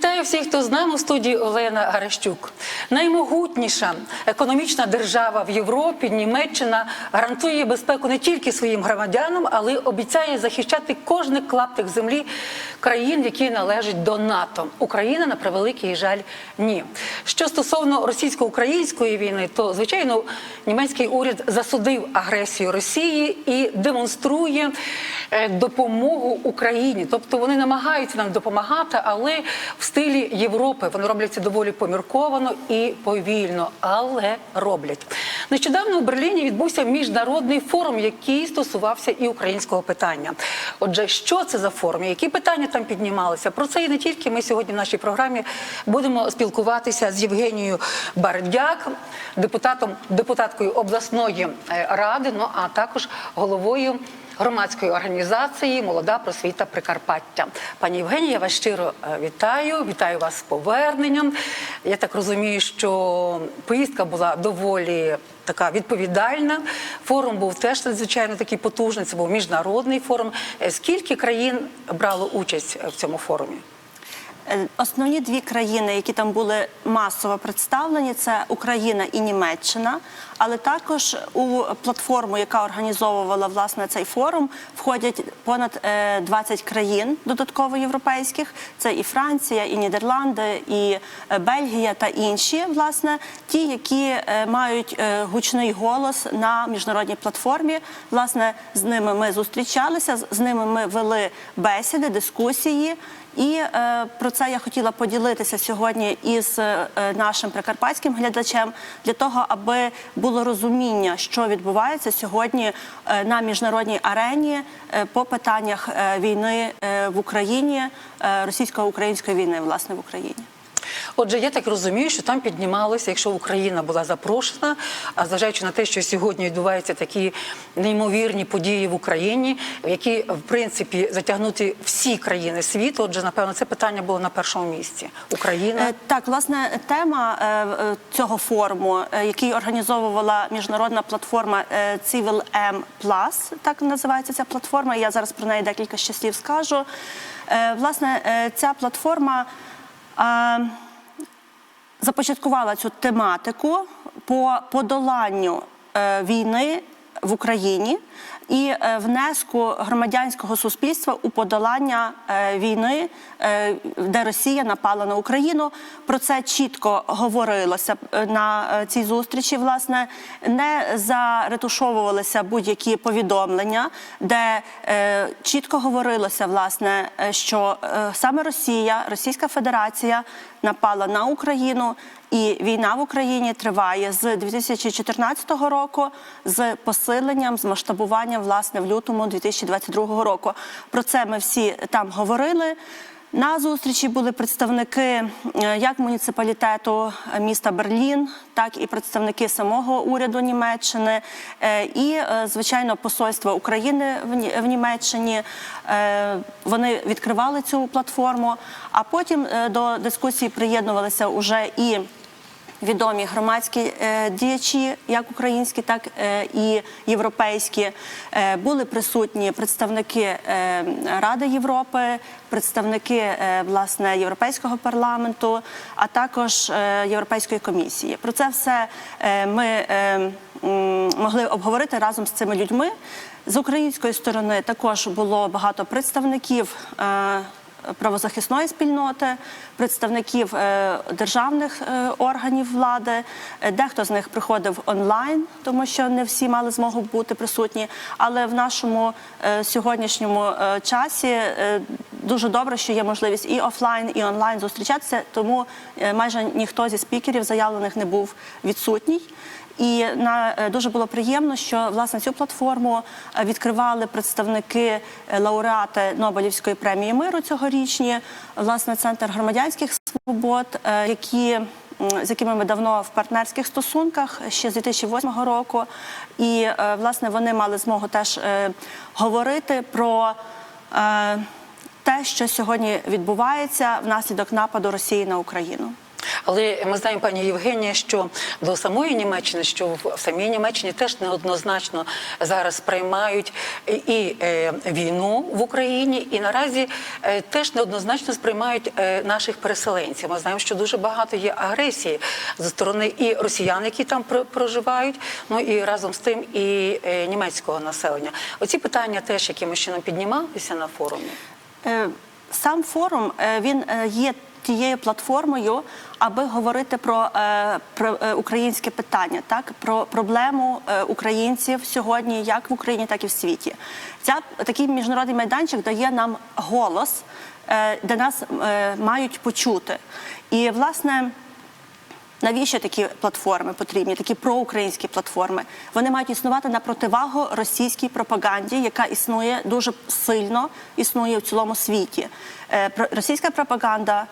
Вітаю всіх, хто з нами у студії Олена Гарещук. Наймогутніша економічна держава в Європі, Німеччина, гарантує безпеку не тільки своїм громадянам, але й обіцяє захищати кожний клаптик землі країн, які належать до НАТО. Україна на превеликий жаль ні. Що стосовно російсько-української війни, то звичайно німецький уряд засудив агресію Росії і демонструє е, допомогу Україні. Тобто вони намагаються нам допомагати, але в стилі Європи вони роблять це доволі помірковано і повільно, але роблять. Нещодавно у Берліні відбувся міжнародний форум, який стосувався і українського питання. Отже, що це за форум? Які питання там піднімалися? Про це і не тільки ми сьогодні в нашій програмі будемо спілкуватися з Євгенією Бардяк, депутатом депутаткою обласної е, ради, ну а також головою громадської організації Молода просвіта Прикарпаття. Пані Євгенія, я вас щиро е, вітаю. Вітаю вас з поверненням. Я так розумію, що поїздка була доволі така відповідальна. Форум був теж надзвичайно такий потужний. Це був міжнародний форум. Е, Скільки країн брало участь в цьому форумі? Е, Основні дві країни, які там були масово представлені, це Україна і Німеччина. Але також у платформу, яка організовувала власне цей форум, входять понад е, 20 країн додатково європейських. Це і Франція, і Нідерланди, і е, Бельгія та інші, власне, ті, які е, мають е, гучний голос на міжнародній платформі. Власне, з ними ми зустрічалися, з ними ми вели бесіди, дискусії. І е, про це я хотіла поділитися сьогодні із е, нашим прикарпатським глядачем для того, аби було розуміння, що відбувається сьогодні е, на міжнародній арені е, по питаннях е, війни е, в Україні, е, російсько-української війни, власне, в Україні. Отже, я так розумію, що там піднімалося, якщо Україна була запрошена, а зважаючи на те, що сьогодні відбуваються такі неймовірні події в Україні, які в принципі затягнуті всі країни світу. Отже, напевно, це питання було на першому місці. Україна. Е, Так, власне, тема е, цього форуму, е, який організовувала міжнародна платформа Civil M+, так називається ця платформа. Я зараз про неї декілька ще слів скажу. Власне, ця платформа започаткувала цю тематику по подоланню е, війни в Україні і е, внеску громадянського суспільства у подолання е, війни, е, де Росія напала на Україну. Про це чітко говорилося на цій зустрічі. Власне, не заретушовувалися будь-які повідомлення, де чітко говорилося, власне, що саме Росія, Російська Федерація напала на Україну. І війна в Україні триває з 2014 року з посиленням, з масштабуванням власне в лютому 2022 року. Про це ми всі там говорили. На зустрічі були представники е, як муніципалітету міста Берлін, так і представники самого уряду Німеччини, е, і е, звичайно посольство України в Ні- Німеччині. Вони відкривали цю платформу. А потім до дискусії приєднувалися уже і відомі громадські е, діячі, як українські, так е, і європейські. Е, були присутні представники Ради Європи, представники власне Європейського парламенту, а також Європейської комісії. Про це все ми могли обговорити разом з цими людьми. З української сторони також було багато представників. Правозахисної спільноти, представників е, державних е, органів влади. Е, Дехто з них приходив онлайн, тому що не всі мали змогу бути присутні. Але в нашому сьогоднішньому часі дуже добре, що є можливість і офлайн, і онлайн зустрічатися, тому майже ніхто зі спікерів заявлених не був відсутній. І на е, дуже було приємно, що власне цю платформу е, відкривали представники е, лауреати Нобелівської премії миру цьогорічні, власне, центр громадянських свобод, які з якими ми давно в партнерських стосунках ще з 2008 року, і власне вони мали змогу теж говорити про те, що сьогодні відбувається внаслідок нападу Росії на Україну. Але ми знаємо, пані Євгенія, що до самої Німеччини, що в самій Німеччині теж неоднозначно зараз сприймають і е, війну в Україні, і наразі е, теж неоднозначно сприймають е, наших переселенців. Ми знаємо, що дуже багато є агресії зі сторони і росіян, які там про- проживають, ну і разом з тим і німецького населення. Оці питання теж якимось чином піднімалися на форумі. Сам форум він є тією платформою, аби говорити про, е, про е, українське питання, так про проблему е, українців сьогодні, як в Україні, так і в світі. Ця такий міжнародний майданчик дає нам голос, де нас мають почути. І власне. Навіщо такі платформи потрібні, такі проукраїнські платформи? Вони мають існувати на противагу російській пропаганді, яка існує дуже сильно, існує в цілому світі. Російська пропаганда.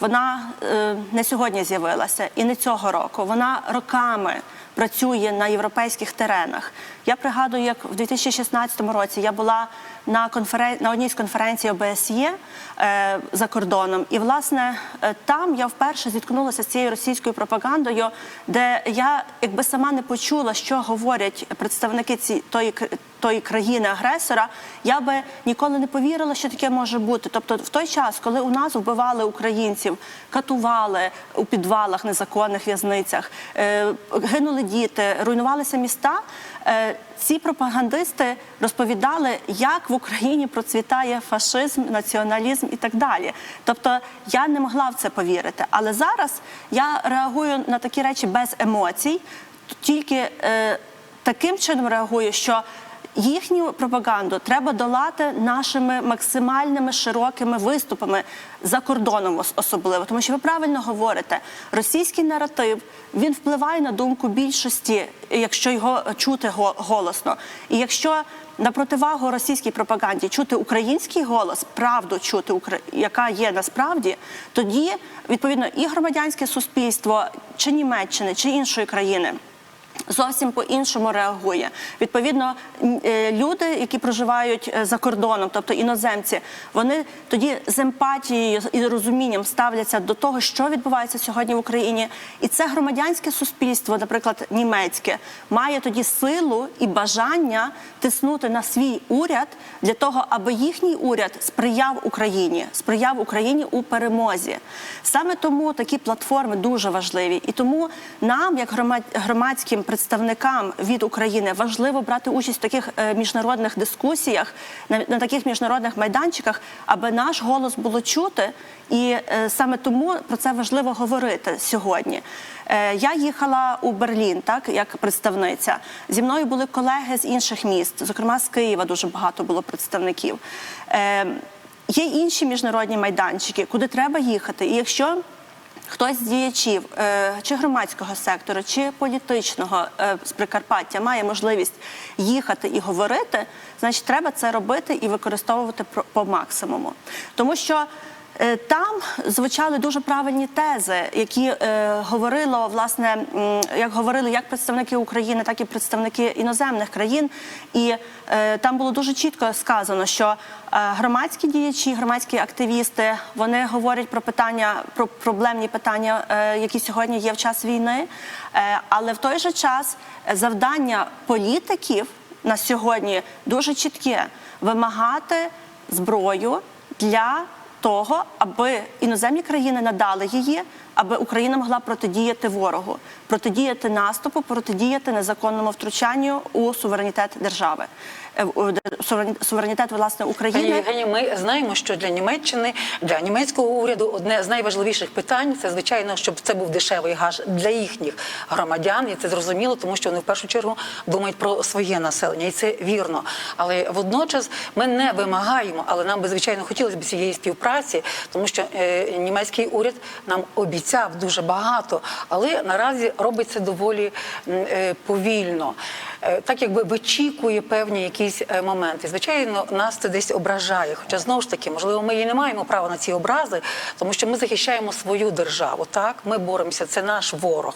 Вона е, не сьогодні з'явилася і не цього року. Вона роками працює на європейських теренах. Я пригадую, як в 2016 році я була на конферен... на одній з конференцій ОБСЄ е, за кордоном, і власне е, там я вперше зіткнулася з цією російською пропагандою, де я якби сама не почула, що говорять представники ці тої тої країни-агресора, я би ніколи не повірила, що таке може бути. Тобто, в той час, коли у нас вбивали українців, катували у підвалах, незаконних в'язницях, е, гинули діти, руйнувалися міста. Е, Ці пропагандисти розповідали, як в Україні процвітає фашизм, націоналізм і так далі. Тобто я не могла в це повірити. Але зараз я реагую на такі речі без емоцій, тільки е, таким чином реагую, що їхню пропаганду треба долати нашими максимальними широкими виступами за кордоном особливо. Тому що ви правильно говорите, російський наратив він впливає на думку більшості, якщо його чути го- голосно. І якщо на противагу російській пропаганді чути український голос, правду чути, яка є насправді, тоді відповідно і громадянське суспільство чи Німеччини, чи іншої країни зовсім по-іншому реагує. Відповідно, е, люди, які проживають е, за кордоном, тобто іноземці, вони тоді з емпатією і розумінням ставляться до того, що відбувається сьогодні в Україні. І це громадянське суспільство, наприклад, німецьке, має тоді силу і бажання тиснути на свій уряд для того, аби їхній уряд сприяв Україні, сприяв Україні у перемозі. Саме тому такі платформи дуже важливі, і тому нам, як громадським представникам від України, важливо брати участь в таких е, міжнародних дискусіях, на, таких міжнародних майданчиках, аби наш голос було чути. І е, саме тому про це важливо говорити сьогодні. Е, я їхала у Берлін, так як представниця. Зі мною були колеги з інших міст, зокрема з Києва, дуже багато було представників. Є інші міжнародні майданчики, куди треба їхати. І якщо хтось з діячів е, чи громадського сектору, чи політичного е, з Прикарпаття має можливість їхати і говорити, значить треба це робити і використовувати по максимуму. Тому що Там звучали дуже правильні тези, які е, говорило власне, як говорили як представники України, так і представники іноземних країн. І е, там було дуже чітко сказано, що е, громадські діячі, громадські активісти вони говорять про питання, про проблемні питання, е, які сьогодні є в час війни. Е, але в той же час е, завдання політиків на сьогодні дуже чітке вимагати зброю для того, аби іноземні країни надали її, аби Україна могла протидіяти ворогу, протидіяти наступу, протидіяти незаконному втручанню у суверенітет держави, Е, суверенітет власне України. Євгенія, ми знаємо, що для Німеччини, для німецького уряду одне з найважливіших питань це звичайно, щоб це був дешевий газ для їхніх громадян, і це зрозуміло, тому що вони в першу чергу думають про своє населення, і це вірно. Але водночас ми не вимагаємо, але нам би звичайно хотілося б цієї співпраці, тому що е, німецький уряд нам обіцяв дуже багато, але наразі робить це доволі е, повільно. Е, Так якби вичікує певні якісь е, моменти. Звичайно, нас це десь ображає. Хоча знову ж таки, можливо, ми і не маємо права на ці образи, тому що ми захищаємо свою державу. Так, ми боремося. Це наш ворог.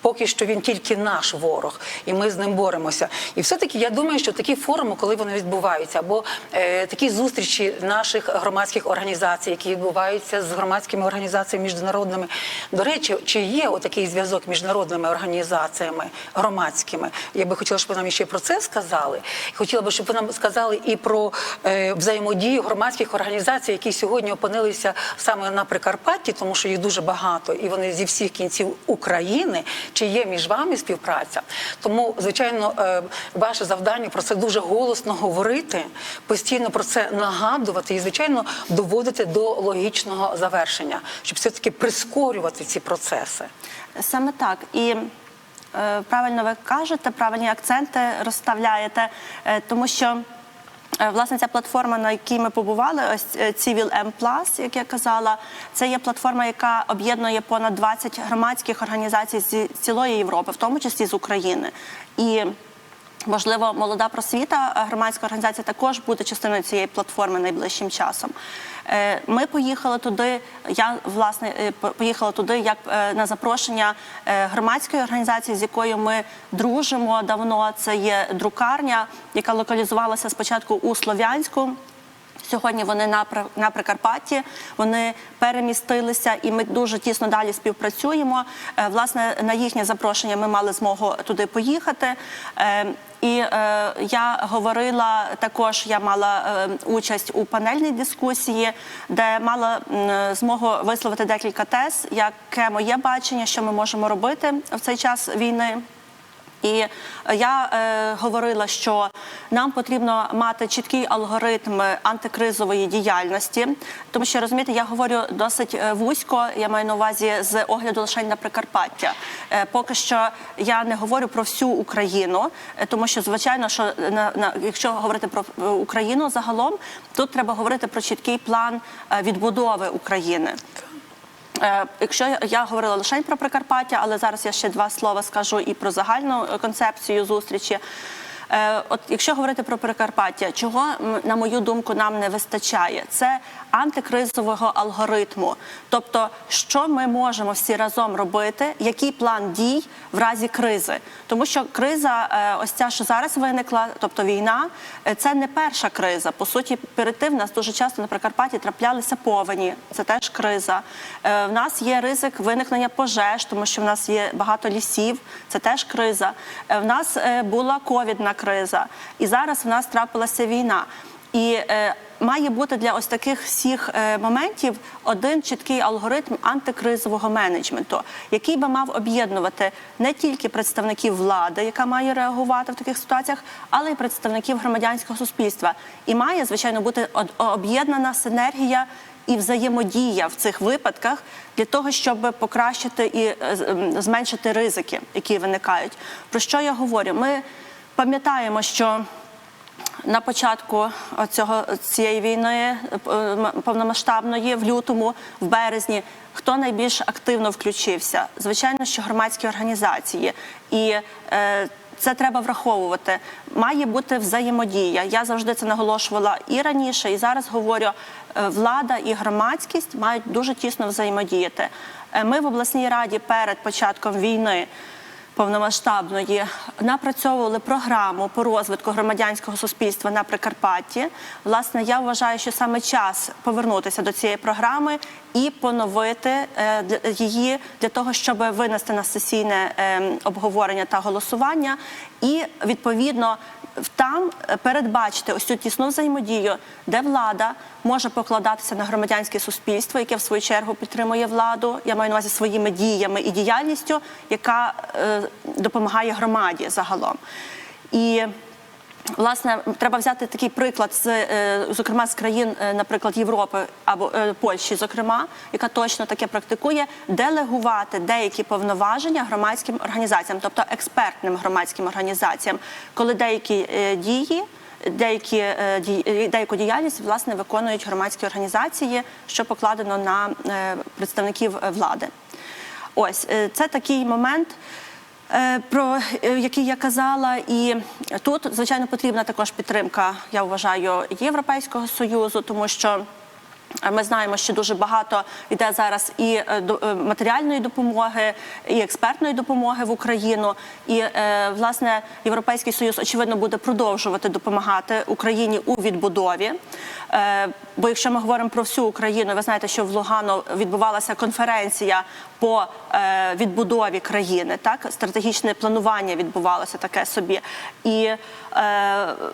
Поки що він тільки наш ворог, і ми з ним боремося. І все-таки я думаю, що такі форуми, коли вони відбуваються, або е, такі зустрічі наших громадських організацій, які відбуваються з громадськими організаціями міжнародними, До речі, чи є отакий зв'язок між народними організаціями громадськими? Я би хотіла, щоб ви нам ще про це сказали. Хотіла би, щоб ви нам сказали і про е, взаємодію громадських організацій, які сьогодні опинилися саме на Прикарпатті, тому що їх дуже багато, і вони зі всіх кінців України. Чи є між вами співпраця? Тому, звичайно, е, ваше завдання про це дуже голосно говорити, постійно про це нагадувати і, звичайно, доводити до логічного завершення, щоб все таки прискорювати ці процеси. Саме так. І е, правильно ви кажете, правильні акценти розставляєте, е, тому що. е, Власне, ця платформа, на якій ми побували, ось Civil M+, як я казала, це є платформа, яка об'єднує понад 20 громадських організацій з цілої Європи, в тому числі з України. І Можливо, молода просвіта, громадська організація також буде частиною цієї платформи найближчим часом. Е, Ми поїхали туди. Я власне е, поїхала туди як е, на запрошення громадської організації, з якою ми дружимо давно. Це є друкарня, яка локалізувалася спочатку у Слов'янську. Сьогодні вони на на Прикарпатті, вони перемістилися, і ми дуже тісно далі співпрацюємо. Е, Власне, на їхнє запрошення ми мали змогу туди поїхати. Е, І е, я говорила також, я мала е, участь у панельній дискусії, де мала м, змогу висловити декілька тез, яке моє бачення, що ми можемо робити в цей час війни. І е, я е, говорила, що нам потрібно мати чіткий алгоритм антикризової діяльності, тому що розумієте, я говорю досить е, вузько. Я маю на увазі з огляду лише на Прикарпаття. Е, поки що я не говорю про всю Україну, е, тому що звичайно, що на, на якщо говорити про Україну загалом, тут треба говорити про чіткий план відбудови України. Е, Якщо я- говорила лише про Прикарпаття, але зараз я ще два слова скажу і про загальну е, концепцію зустрічі. Е, От якщо говорити про Прикарпаття, чого на мою думку нам не вистачає, це антикризового алгоритму. Тобто, що ми можемо всі разом робити, який план дій в разі кризи, тому що криза, е, ось ця, що зараз виникла, тобто війна, е, це не перша криза. По суті, перед тим в нас дуже часто на Прикарпатті траплялися повені. Це теж криза. Е, В нас є ризик виникнення пожеж, тому що в нас є багато лісів. Це теж криза. В нас була ковідна криза, і зараз в нас трапилася війна. І має бути для ось таких всіх е, моментів один чіткий алгоритм антикризового менеджменту, який би мав об'єднувати не тільки представників влади, яка має реагувати в таких ситуаціях, але й представників громадянського суспільства. І має звичайно бути об'єднана синергія. І взаємодія в цих випадках для того, щоб покращити і е, зменшити ризики, які виникають. Про що я говорю? Ми пам'ятаємо, що на початку цього цієї війни е, повномасштабної, в лютому, в березні, хто найбільш активно включився? Звичайно, що громадські організації, і е, це треба враховувати. Має бути взаємодія. Я завжди це наголошувала і раніше, і зараз говорю. е, Влада і громадськість мають дуже тісно взаємодіяти. Е, Ми в обласній раді перед початком війни повномасштабної напрацьовували програму по розвитку громадянського суспільства на Прикарпатті. Власне, я вважаю, що саме час повернутися до цієї програми і поновити е, її для того, щоб винести на сесійне е, обговорення та голосування, і відповідно там е, передбачити ось цю тісну взаємодію, де влада може покладатися на громадянське суспільство, яке в свою чергу підтримує владу. Я маю на увазі своїми діями і діяльністю, яка е, допомагає громаді загалом. І Власне, треба взяти такий приклад з е, зокрема з країн, е, наприклад, Європи або е, Польщі, зокрема, яка точно таке практикує, делегувати деякі повноваження громадським організаціям, тобто експертним громадським організаціям, коли деякі дії. Деякі деяку діяльність власне виконують громадські організації, що покладено на представників влади. Ось це такий момент. Е, Про е, який я казала, і тут звичайно потрібна також підтримка, я вважаю, Європейського союзу, тому що ми знаємо, що дуже багато йде зараз і е, матеріальної допомоги, і експертної допомоги в Україну. І власне Європейський союз очевидно буде продовжувати допомагати Україні у відбудові. Е, Бо якщо ми говоримо про всю Україну, ви знаєте, що в Лугано відбувалася конференція по е, відбудові країни, так стратегічне планування відбувалося таке собі. І е,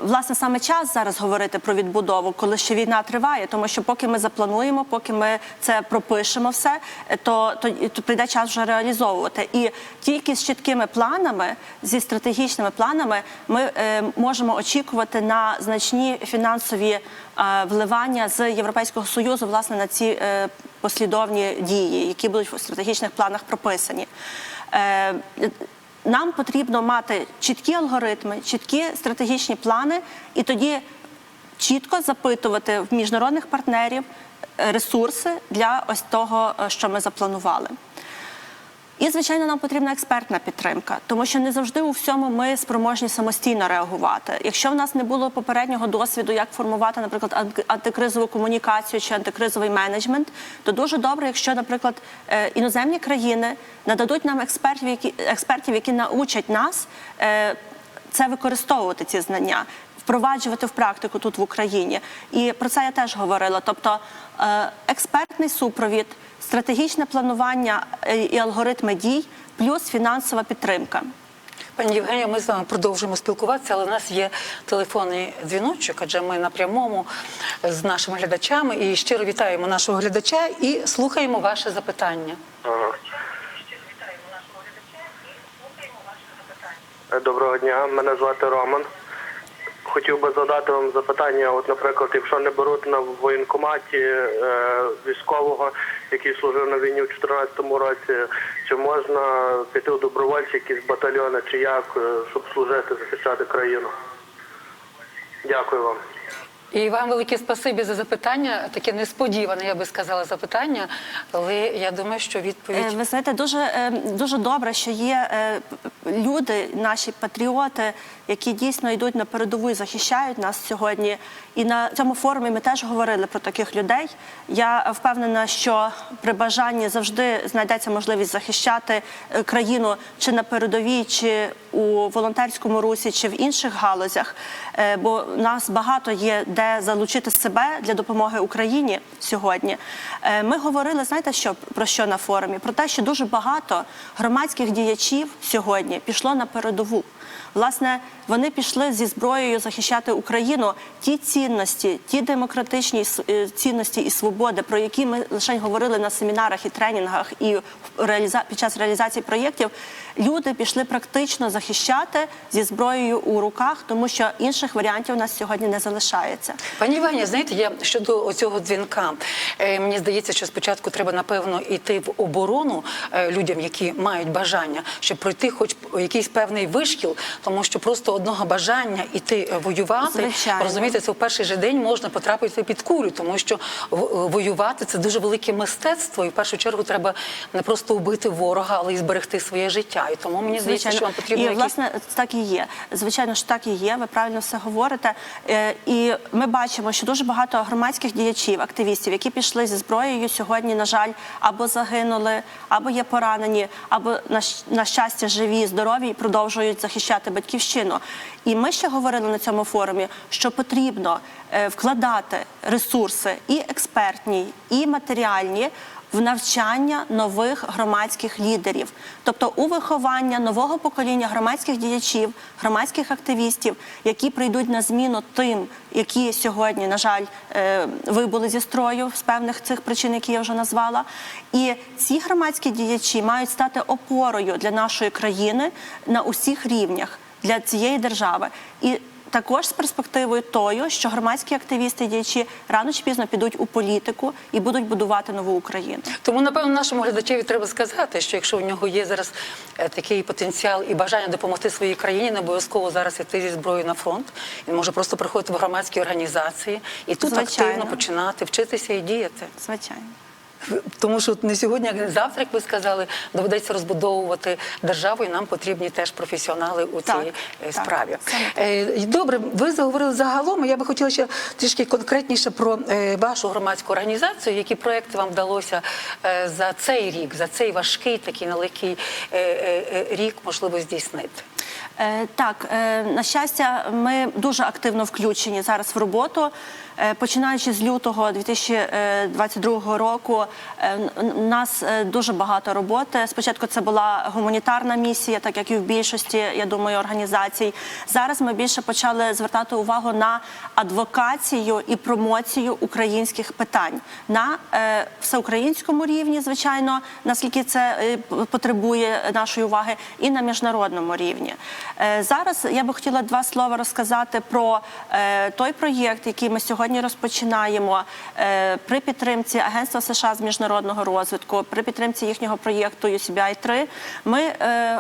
власне саме час зараз говорити про відбудову, коли ще війна триває, тому що поки ми заплануємо, поки ми це пропишемо все, то, то, то прийде час вже реалізовувати. І тільки з чіткими планами, зі стратегічними планами, ми можемо очікувати на значні фінансові вливання з Європейського союзу, власне, на ці е, послідовні дії, які будуть в стратегічних планах прописані. Е, нам потрібно мати чіткі алгоритми, чіткі стратегічні плани, і тоді чітко запитувати в міжнародних партнерів е, ресурси для ось того, що ми запланували. І, звичайно, нам потрібна експертна підтримка, тому що не завжди у всьому ми спроможні самостійно реагувати. Якщо в нас не було попереднього досвіду, як формувати, наприклад, анти- антикризову комунікацію чи антикризовий менеджмент, то дуже добре, якщо, наприклад, е, іноземні країни нададуть нам експертів, які експертів, які научать нас е, це використовувати ці знання. Впроваджувати в практику тут в Україні, і про це я теж говорила. Тобто е, експертний супровід, стратегічне планування е, і алгоритми дій, плюс фінансова підтримка. Пані Євгенія, ми з вами продовжуємо спілкуватися, але у нас є телефонний дзвіночок, адже ми на прямому з нашими глядачами і щиро вітаємо нашого глядача і слухаємо ваше запитання. Е, Доброго дня, мене звати Роман. Хотів би задати вам запитання. От, наприклад, якщо не беруть на воєнкоматі е, військового, який служив на війні у 2014 році, чи можна піти у добровольці якісь батальйони, чи як, е, щоб служити, захищати країну? Дякую вам. І вам велике спасибі за запитання, таке несподіване, я би сказала, запитання. Але я думаю, що Е, відповідь Ви знаєте, дуже, е, дуже добре, що є е, люди, наші патріоти, які дійсно йдуть на передову і захищають нас сьогодні. І на цьому форумі ми теж говорили про таких людей. Я впевнена, що при бажанні завжди знайдеться можливість захищати е, країну чи на передовій, чи у волонтерському русі, чи в інших галузях. Е, Бо нас багато є де залучити себе для допомоги Україні сьогодні. Е, Ми говорили, знаєте, що про що на форумі? Про те, що дуже багато громадських діячів сьогодні пішло на передову. Власне, вони пішли зі зброєю захищати Україну ті цінності, ті демократичні е, цінності і свободи, про які ми лише говорили на семінарах і тренінгах, і під час реалізації проєктів. Люди пішли практично захищати зі зброєю у руках, тому що інших варіантів у нас сьогодні не залишається. Пані Івані, знаєте, я щодо цього дзвінка, е, мені здається, що спочатку треба напевно йти в оборону е, людям, які мають бажання, щоб пройти хоч якийсь певний вишкіл, тому що просто одного бажання йти е, воювати, Звичайно. розумієте, це в перший же день можна потрапити під кулю, тому що воювати це дуже велике мистецтво, і в першу чергу треба не просто вбити ворога, але й зберегти своє життя. І тому мені здається, що вам потрібно і якісь власне так і є. Звичайно ж, так і є. Ви правильно все говорите. Е, І ми бачимо, що дуже багато громадських діячів, активістів, які пішли зі зброєю сьогодні, на жаль, або загинули, або є поранені, або на щастя живі, здорові і продовжують захищати батьківщину. І ми ще говорили на цьому форумі, що потрібно е, вкладати ресурси і експертні, і матеріальні в навчання нових громадських лідерів, тобто у виховання нового покоління громадських діячів, громадських активістів, які прийдуть на зміну тим, які сьогодні, на жаль, е, вибули зі строю з певних цих причин, які я вже назвала. І ці громадські діячі мають стати опорою для нашої країни на усіх рівнях для цієї держави. І також з перспективою тою, що громадські активісти і діячі рано чи пізно підуть у політику і будуть будувати нову Україну. Тому, напевно, нашому глядачеві треба сказати, що якщо у нього є зараз е, такий потенціал і бажання допомогти своїй країні, не обов'язково зараз іти зі зброєю на фронт. Він може просто приходити в громадські організації і тут Звичайно. активно починати вчитися і діяти. Звичайно. Тому що не сьогодні, а завтра, як ви сказали, доведеться розбудовувати державу, і нам потрібні теж професіонали у цій Так, е, справі. так. Е, Добре, ви заговорили загалом. Я би хотіла ще трішки конкретніше про е, вашу громадську організацію. Які проекти вам вдалося за цей рік, за цей важкий такий нелегкий рік, можливо, здійснити? Е, Так, е, на щастя, ми дуже активно включені зараз в роботу. Е, Починаючи з лютого 2022 року, у нас дуже багато роботи. Спочатку це була гуманітарна місія, так як і в більшості, я думаю, організацій. Зараз ми більше почали звертати увагу на адвокацію і промоцію українських питань на всеукраїнському рівні, звичайно, наскільки це потребує нашої уваги, і на міжнародному рівні. Е, зараз я би хотіла два слова розказати про е, той проєкт, який ми сьогодні розпочинаємо е, при підтримці Агентства США з міжнародного розвитку, при підтримці їхнього проєкту UCBI 3 Ми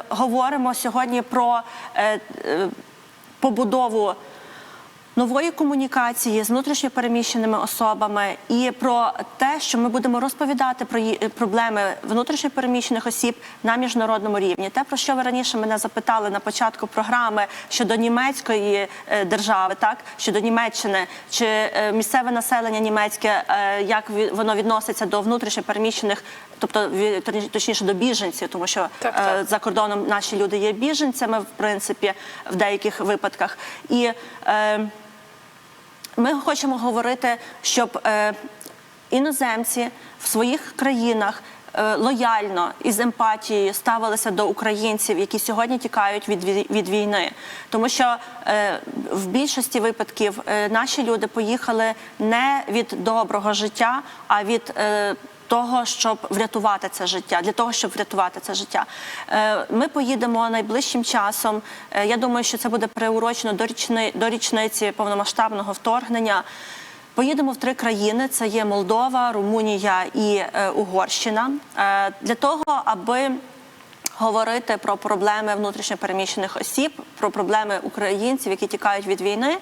говоримо сьогодні про побудову нової комунікації з внутрішньопереміщеними особами і про те, що ми будемо розповідати про проблеми внутрішньопереміщених осіб на міжнародному рівні. Те, про що ви раніше мене запитали на початку програми щодо німецької е, держави, так щодо Німеччини, чи е, місцеве населення німецьке, е, як воно відноситься до внутрішньопереміщених, тобто точніше до біженців, тому що Так, так. за кордоном наші люди є біженцями, в принципі, в деяких випадках. І е, ми хочемо говорити, щоб е, іноземці в своїх країнах е, лояльно і з емпатією ставилися до українців, які сьогодні тікають від, від війни. Тому що е, в більшості випадків е, наші люди поїхали не від доброго життя, а від е, того, щоб врятувати це життя, для того, щоб врятувати це життя. Е, Ми поїдемо найближчим часом. Е, Я думаю, що це буде приурочено до річни до річниці повномасштабного вторгнення. Поїдемо в три країни: це є Молдова, Румунія і е, Угорщина. Для того, аби говорити про проблеми внутрішньопереміщених осіб, про проблеми українців, які тікають від війни.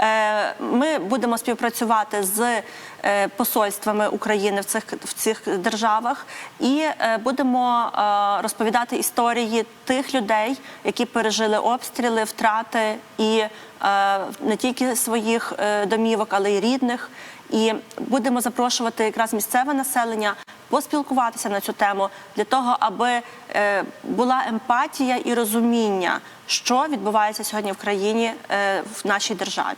Е, Ми будемо співпрацювати з е, посольствами України в цих в цих державах і е, будемо розповідати історії тих людей, які пережили обстріли, втрати і не тільки своїх домівок, але й рідних. І будемо запрошувати якраз місцеве населення поспілкуватися на цю тему для того, аби е, була емпатія і розуміння, що відбувається сьогодні в країні е, в нашій державі.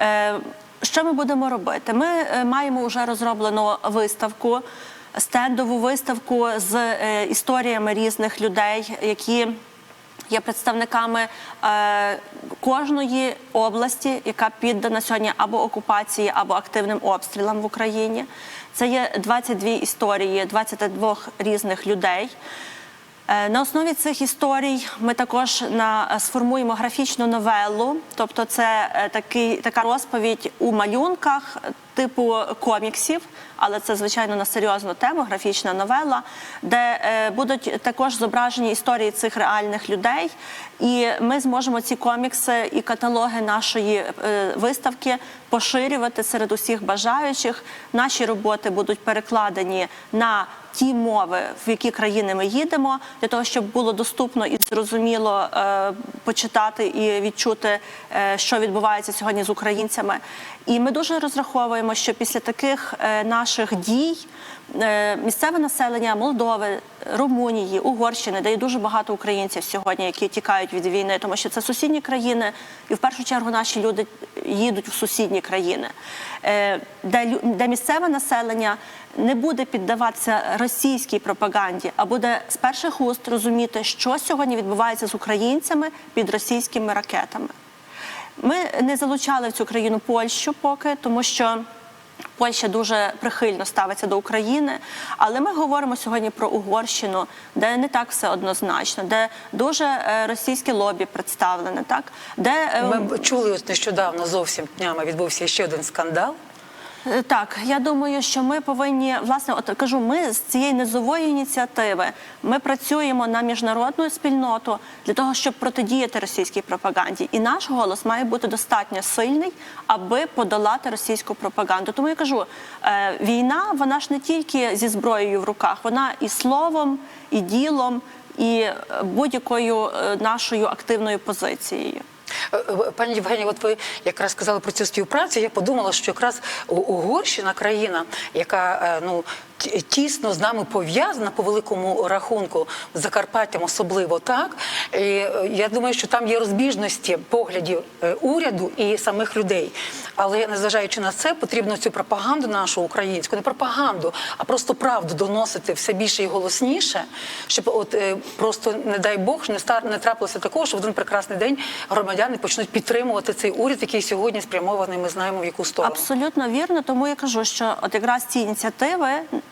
Е, що ми будемо робити? Ми маємо вже розроблену виставку, стендову виставку з історіями різних людей, які є представниками е, кожної області, яка піддана сьогодні або окупації, або активним обстрілам в Україні. Це є 22 історії 22 різних людей. Е, На основі цих історій ми також на, сформуємо графічну новелу, тобто це е, такий, така розповідь у малюнках е, типу коміксів, але це звичайно на серйозну тему, графічна новела, де е, будуть також зображені історії цих реальних людей, і ми зможемо ці комікси і каталоги нашої е, виставки поширювати серед усіх бажаючих. Наші роботи будуть перекладені на ті мови, в які країни ми їдемо, для того, щоб було доступно і зрозуміло е, почитати і відчути, е, що відбувається сьогодні з українцями. І ми дуже розраховуємо, що після таких е, наших дій е, місцеве населення Молдови, Румунії, Угорщини, де є дуже багато українців сьогодні, які тікають від війни, тому що це сусідні країни, і в першу чергу наші люди їдуть в сусідні країни, е, де, де місцеве населення не буде піддаватися російській пропаганді, а буде з перших уст розуміти, що сьогодні відбувається з українцями під російськими ракетами. Ми не залучали в цю країну Польщу поки, тому що. Польща дуже прихильно ставиться до України, але ми говоримо сьогодні про Угорщину, де не так все однозначно, де дуже е, російське лобі представлене, так де е, Ми чули ось нещодавно зовсім днями відбувся ще один скандал. Е, Так, я думаю, що ми повинні власне, от кажу, ми з цієї низової ініціативи ми працюємо на міжнародну спільноту для того, щоб протидіяти російській пропаганді. І наш голос має бути достатньо сильний, аби подолати російську пропаганду. Тому я кажу, е, війна вона ж не тільки зі зброєю в руках, вона і словом, і ділом, і е, будь-якою нашою активною позицією. Е, е, Пані Євгенія, от ви якраз сказали про цю співпрацю. Я подумала, що якраз Угорщина країна, яка е, ну тісно з нами пов'язана по великому рахунку з Закарпаттям, особливо так. І е, я думаю, що там є розбіжності поглядів е, уряду і самих людей. Але незважаючи на це, потрібно цю пропаганду нашу українську, не пропаганду, а просто правду доносити все більше і голосніше, щоб от е, просто не дай Бог не стар не трапилося такого, що в один прекрасний день громадяни почнуть підтримувати цей уряд, який сьогодні спрямований. Ми знаємо в яку сторону. Абсолютно вірно, тому я кажу, що от якраз ці ініціативи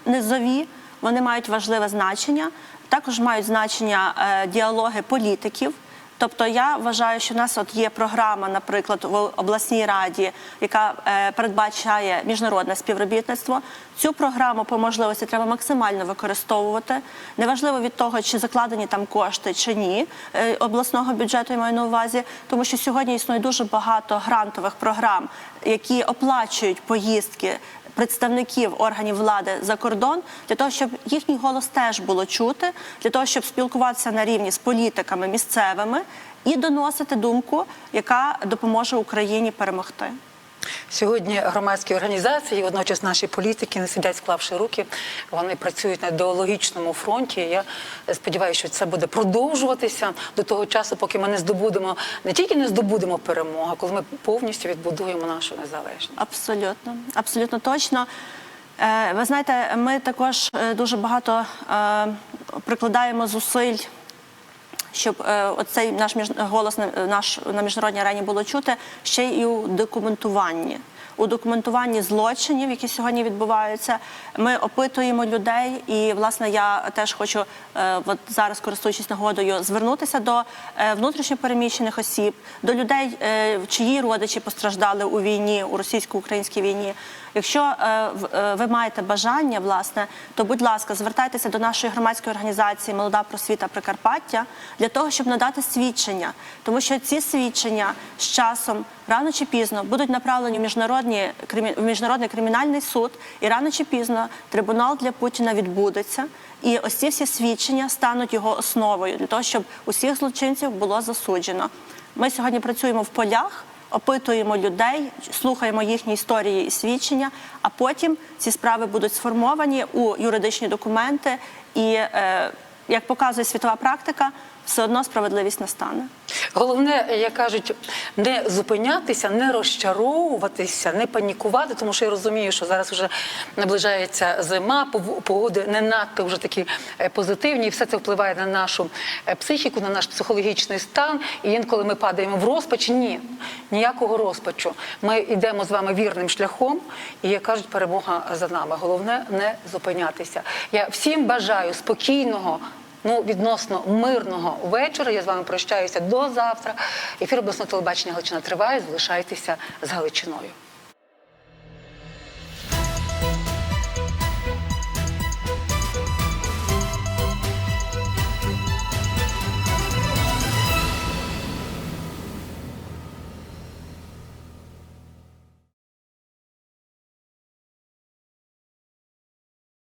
низові вони мають важливе значення. Також мають значення е, діалоги політиків. Тобто я вважаю, що в нас от є програма, наприклад, в обласній раді, яка е, передбачає міжнародне співробітництво. Цю програму по можливості треба максимально використовувати. Неважливо від того, чи закладені там кошти чи ні е, обласного бюджету, я маю на увазі, тому що сьогодні існує дуже багато грантових програм, які оплачують поїздки представників органів влади за кордон для того, щоб їхній голос теж було чути, для того, щоб спілкуватися на рівні з політиками місцевими і доносити думку, яка допоможе Україні перемогти. Сьогодні громадські організації, водночас наші політики не сидять, склавши руки. Вони працюють на ідеологічному фронті. Я сподіваюся, що це буде продовжуватися до того часу, поки ми не здобудемо не тільки не здобудемо перемогу, а коли ми повністю відбудуємо нашу незалежність. Абсолютно, абсолютно точно. Е, Ви знаєте, ми також е, дуже багато е, прикладаємо зусиль, щоб е, оцей наш голос на- наш на міжнародній арені було чути ще й у документуванні. У документуванні злочинів, які сьогодні відбуваються, ми опитуємо людей, і власне я теж хочу е, от зараз, користуючись нагодою, звернутися до е, внутрішньопереміщених осіб, до людей, чиї родичі постраждали у війні, у російсько-українській війні. Якщо е, е, ви маєте бажання, власне, то будь ласка, звертайтеся до нашої громадської організації Молода просвіта Прикарпаття для того, щоб надати свідчення, тому що ці свідчення з часом рано чи пізно будуть направлені в міжнародні в міжнародний кримінальний суд, і рано чи пізно трибунал для Путіна відбудеться. І ось ці всі свідчення стануть його основою для того, щоб усіх злочинців було засуджено. Ми сьогодні працюємо в полях опитуємо людей, слухаємо їхні історії і свідчення, а потім ці справи будуть сформовані у юридичні документи, і е, як показує світова практика, все одно справедливість настане. Головне, як кажуть, не зупинятися, не розчаровуватися, не панікувати, тому що я розумію, що зараз вже наближається зима, погоди не надто вже такі е, позитивні, і все це впливає на нашу е, психіку, на наш психологічний стан. І інколи ми падаємо в розпач. Ні, ніякого розпачу. Ми йдемо з вами вірним шляхом, і як кажуть, перемога за нами. Головне не зупинятися. Я всім бажаю спокійного. Ну, відносно мирного вечора. Я з вами прощаюся до завтра. Ефір обласного телебачення Галичина триває. Залишайтеся з Галичиною.